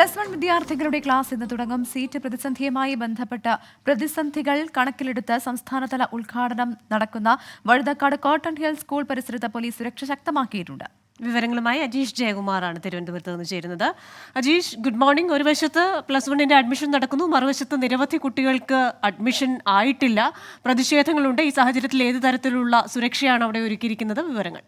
Plus one വിദ്യാർത്ഥികളുടെ class ഇന്ന് തുടങ്ങും. സീറ്റ് പ്രതിസന്ധിയുമായി ബന്ധപ്പെട്ട പ്രതിസന്ധികൾ കണക്കിലെടുത്ത് സംസ്ഥാനതല ഉദ്ഘാടനം നടക്കുന്ന വഴുതക്കാട് കോട്ടൺ ഹിൽ സ്കൂൾ പരിസരത്ത് പോലീസ് സുരക്ഷ ശക്തമാക്കിയിട്ടുണ്ട്. വിവരങ്ങളുമായി അജീഷ് ജയകുമാറാണ് തിരുവനന്തപുരത്ത് നിന്ന് ചേരുന്നത്. അജീഷ് ഗുഡ് മോർണിംഗ് ഒരു വശത്ത് പ്ലസ് വണ്ണിന്റെ അഡ്മിഷൻ നടക്കുന്നു. മറുവശത്ത് നിരവധി കുട്ടികൾക്ക് അഡ്മിഷൻ ആയിട്ടില്ല. പ്രതിഷേധങ്ങളുണ്ട്. ഈ സാഹചര്യത്തിൽ ഏത് തരത്തിലുള്ള സുരക്ഷയാണ് അവിടെ ഒരുക്കിയിരിക്കുന്നത്? വിവരങ്ങൾ.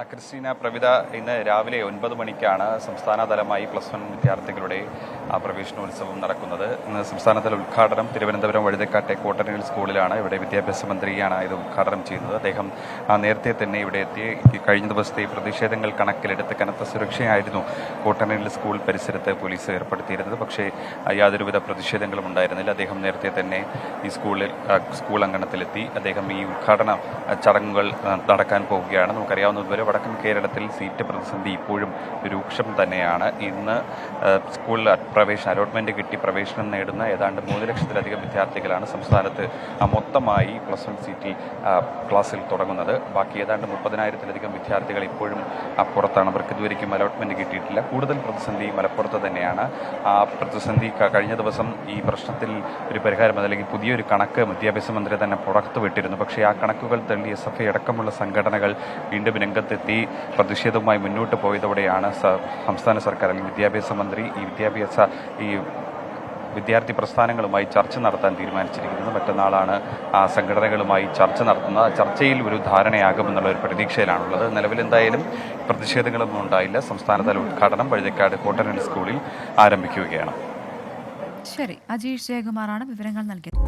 ക്രിസ്റ്റീന പ്രവിത ഇന്ന് രാവിലെ ഒൻപത് മണിക്കാണ് സംസ്ഥാനതലമായി പ്ലസ് വൺ വിദ്യാർത്ഥികളുടെ ആ, പ്രവേശനോത്സവം നടക്കുന്നത്. ഇന്ന് സംസ്ഥാനതല ഉദ്ഘാടനം തിരുവനന്തപുരം വഴുതക്കാട്ടെ കോട്ടനൽ സ്കൂളിലാണ്. ഇവിടെ വിദ്യാഭ്യാസ മന്ത്രിയാണ് ഇത് ഉദ്ഘാടനം ചെയ്യുന്നത്. അദ്ദേഹം നേരത്തെ തന്നെ ഇവിടെ എത്തി. കഴിഞ്ഞ ദിവസത്തെ പ്രതിഷേധങ്ങൾ കണക്കിലെടുത്ത് കനത്ത സുരക്ഷയായിരുന്നു കോട്ടനൽ സ്കൂൾ പരിസരത്ത് പോലീസ് ഏർപ്പെടുത്തിയിരുന്നത്. പക്ഷേ യാതൊരുവിധ പ്രതിഷേധങ്ങളും ഉണ്ടായിരുന്നില്ല. അദ്ദേഹം നേരത്തെ തന്നെ ഈ സ്കൂളിൽ സ്കൂൾ അങ്കണത്തിലെത്തി. അദ്ദേഹം ഈ ഉദ്ഘാടന ചടങ്ങുകൾ നടക്കാൻ പോവുകയാണ്. നമുക്കറിയാവുന്നതുപോലെ വടക്കൻ കേരളത്തിൽ സീറ്റ് പ്രതിസന്ധി ഇപ്പോഴും രൂക്ഷം തന്നെയാണ്. ഇന്ന് സ്കൂളിൽ പ്രവേശനം അലോട്ട്മെന്റ് കിട്ടി പ്രവേശനം നേടുന്ന ഏതാണ്ട് മൂന്ന് ലക്ഷത്തിലധികം വിദ്യാർത്ഥികളാണ് സംസ്ഥാനത്ത് മൊത്തമായി പ്ലസ് വൺ സീറ്റിൽ ക്ലാസ്സിൽ തുടങ്ങുന്നത്. ബാക്കി ഏതാണ്ട് മുപ്പതിനായിരത്തിലധികം വിദ്യാർത്ഥികൾ ഇപ്പോഴും അപ്പുറത്താണ് പുറത്താണ്. അവർക്ക് ഇതുവരെയ്ക്കും അലോട്ട്മെന്റ് കിട്ടിയിട്ടില്ല. കൂടുതൽ പ്രതിസന്ധി മലപ്പുറത്ത് തന്നെയാണ്. ആ പ്രതിസന്ധി കഴിഞ്ഞ ദിവസം ഈ പ്രശ്നത്തിൽ ഒരു പരിഹാരം അല്ലെങ്കിൽ പുതിയൊരു കണക്ക് വിദ്യാഭ്യാസ മന്ത്രി തന്നെ പുറത്തുവിട്ടിരുന്നു. പക്ഷേ ആ കണക്കുകൾ തള്ളി എസ് എഫ് ഐ അടക്കമുള്ള സംഘടനകൾ വീണ്ടും രംഗത്തെത്തി പ്രതിഷേധവുമായി മുന്നോട്ട് പോയതോടെയാണ് സംസ്ഥാന സർക്കാർ അല്ലെങ്കിൽ വിദ്യാഭ്യാസ മന്ത്രി ഈ വിദ്യാഭ്യാസ ഈ വിദ്യാർത്ഥി പ്രസ്ഥാനങ്ങളുമായി ചർച്ച നടത്താൻ തീരുമാനിച്ചിരിക്കുന്നത്. മറ്റന്നാളാണ് ആ സംഘടനകളുമായി ചർച്ച നടത്തുന്നത്. ചർച്ചയിൽ ഒരു ധാരണയാകുമെന്നുള്ള ഒരു പ്രതീക്ഷയിലാണുള്ളത്. നിലവിൽ എന്തായാലും പ്രതിഷേധങ്ങളൊന്നും ഉണ്ടായില്ല. സംസ്ഥാനതല ഉദ്ഘാടനം വഴുതക്കാട് കോട്ടനൽ സ്കൂളിൽ ആരംഭിക്കുകയാണ്. ശരി. അജീഷ് ജയകുമാറാണ് വിവരങ്ങൾ നൽകിയത്.